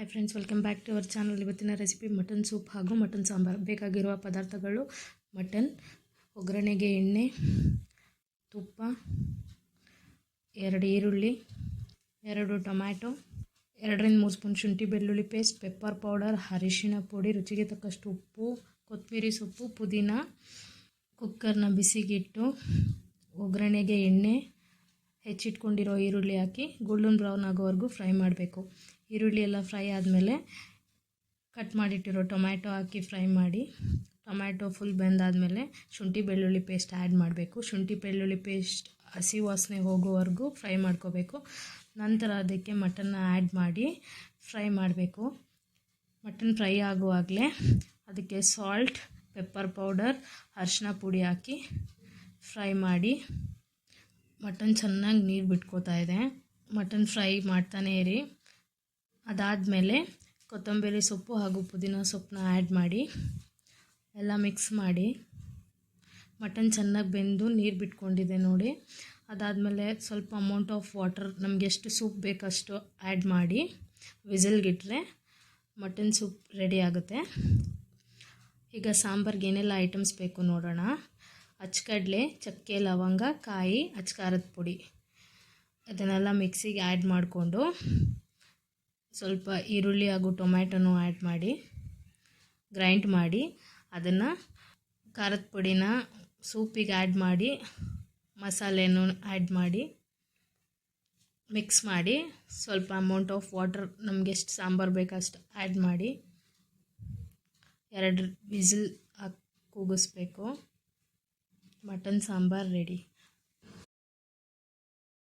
Hi friends welcome back to our channel ಇವತ್ತಿನ recipe mutton soup ಹಾಗೂ mutton sambar. ಬೇಕಾಗಿರುವ ಪದಾರ್ಥಗಳು ಮಟನ್ ಒಗ್ಗರಣೆಗೆ ಎಣ್ಣೆ, ತುಪ್ಪ, ಎರಡು ಈರುಳ್ಳಿ, ಎರಡು ಟೊಮ್ಯಾಟೊ, ಎರಡರಿಂದ ಮೂರು ಸ್ಪೂನ್ ಶುಂಠಿ ಬೆಳ್ಳುಳ್ಳಿ ಪೇಸ್ಟ್ ಪೆಪ್ಪರ್ ಪೌಡರ್ ಅರಿಶಿಣ ಪುಡಿ, ರುಚಿಗೆ ತಕ್ಕಷ್ಟು ಉಪ್ಪು, ಕೊತ್ತಂಬರಿ ಸೊಪ್ಪು, ಪುದೀನ ಕುಕ್ಕರ್ನ ಬಿಸಿಗಿಟ್ಟು, ಒಗ್ಗರಣೆಗೆ ಎಣ್ಣೆ ಹೆಚ್ಚಿಟ್ಕೊಂಡಿರೋ ಈರುಳ್ಳಿ ಹಾಕಿ ಗೋಲ್ಡನ್ ಬ್ರೌನ್ ಆಗೋವರೆಗೂ ಫ್ರೈ ಮಾಡಬೇಕು. ಈರುಳ್ಳಿ ಎಲ್ಲ ಫ್ರೈ ಆದಮೇಲೆ ಕಟ್ ಮಾಡಿಟ್ಟಿರೋ ಟೊಮ್ಯಾಟೊ ಹಾಕಿ ಫ್ರೈ ಮಾಡಿ, ಟೊಮ್ಯಾಟೊ ಫುಲ್ ಬೆಂದಾದಮೇಲೆ ಶುಂಠಿ ಬೆಳ್ಳುಳ್ಳಿ ಪೇಸ್ಟ್ ಆ್ಯಡ್ ಮಾಡಬೇಕು. ಶುಂಠಿ ಬೆಳ್ಳುಳ್ಳಿ ಪೇಸ್ಟ್ ಹಸಿ ವಾಸನೆ ಹೋಗೋವರೆಗೂ ಫ್ರೈ ಮಾಡ್ಕೋಬೇಕು. ನಂತರ ಅದಕ್ಕೆ ಮಟನ್ನ ಆ್ಯಡ್ ಮಾಡಿ ಫ್ರೈ ಮಾಡಬೇಕು. ಮಟನ್ ಫ್ರೈ ಆಗುವಾಗಲೇ ಅದಕ್ಕೆ ಸಾಲ್ಟ್, ಪೆಪ್ಪರ್ ಪೌಡರ್ ಅರಿಶಿನ ಪುಡಿ ಹಾಕಿ ಫ್ರೈ ಮಾಡಿ ಮಟನ್ ಚೆನ್ನಾಗಿ ನೀರು ಬಿಟ್ಕೋತಾ ಇದೆ. ಮಟನ್ ಫ್ರೈ ಮಾಡ್ತಾನೇ ಇರಿ. ಅದಾದಮೇಲೆ ಕೊತ್ತಂಬರಿ ಸೊಪ್ಪು ಹಾಗೂ ಪುದೀನ ಸೊಪ್ಪನ್ನ ಆ್ಯಡ್ ಮಾಡಿ, ಎಲ್ಲ ಮಿಕ್ಸ್ ಮಾಡಿ. ಮಟನ್ ಚೆನ್ನಾಗಿ ಬೆಂದು ನೀರು ಬಿಟ್ಕೊಂಡಿದೆ ನೋಡಿ. ಅದಾದಮೇಲೆ ಸ್ವಲ್ಪ ಅಮೌಂಟ್ ಆಫ್ ವಾಟರ್ ನಮಗೆ ಎಷ್ಟು ಸೂಪ್ ಬೇಕಷ್ಟು ಆ್ಯಡ್ ಮಾಡಿ ವಿಸಿಲ್ಗಿಟ್ರೆ ಮಟನ್ ಸೂಪ್ ರೆಡಿ ಆಗುತ್ತೆ. ಈಗ ಸಾಂಬಾರ್ಗೆ ಏನೆಲ್ಲ ಐಟಮ್ಸ್ ಬೇಕು ನೋಡೋಣ. ಅಚ್ಚಕಡಲೆ, ಚಕ್ಕೆ, ಲವಂಗ, ಕಾಯಿ, ಅಚ್ಕಾರದ ಪುಡಿ. ಅದನ್ನೆಲ್ಲ ಮಿಕ್ಸಿಗೆ ಆ್ಯಡ್ ಮಾಡಿಕೊಂಡು ಸ್ವಲ್ಪ ಈರುಳ್ಳಿ ಹಾಗೂ ಟೊಮ್ಯಾಟೊನೂ ಆ್ಯಡ್ ಮಾಡಿ, ಗ್ರೈಂಡ್ ಮಾಡಿ, ಅದನ್ನು ಖಾರದ ಪುಡಿನ ಸೂಪಿಗೆ ಆ್ಯಡ್ ಮಾಡಿ, ಮಸಾಲೆನೂ ಆ್ಯಡ್ ಮಾಡಿ, ಮಿಕ್ಸ್ ಮಾಡಿ, ಸ್ವಲ್ಪ ಅಮೌಂಟ್ ಆಫ್ ವಾಟರ್ ನಮಗೆ ಎಷ್ಟು ಸಾಂಬಾರು ಬೇಕಷ್ಟು ಆ್ಯಡ್ ಮಾಡಿ, ಎರಡು ವಿಸಿಲ್ ಹಾಕಿ ಕೂಗಿಸ್ಬೇಕು. Mutton sambar ready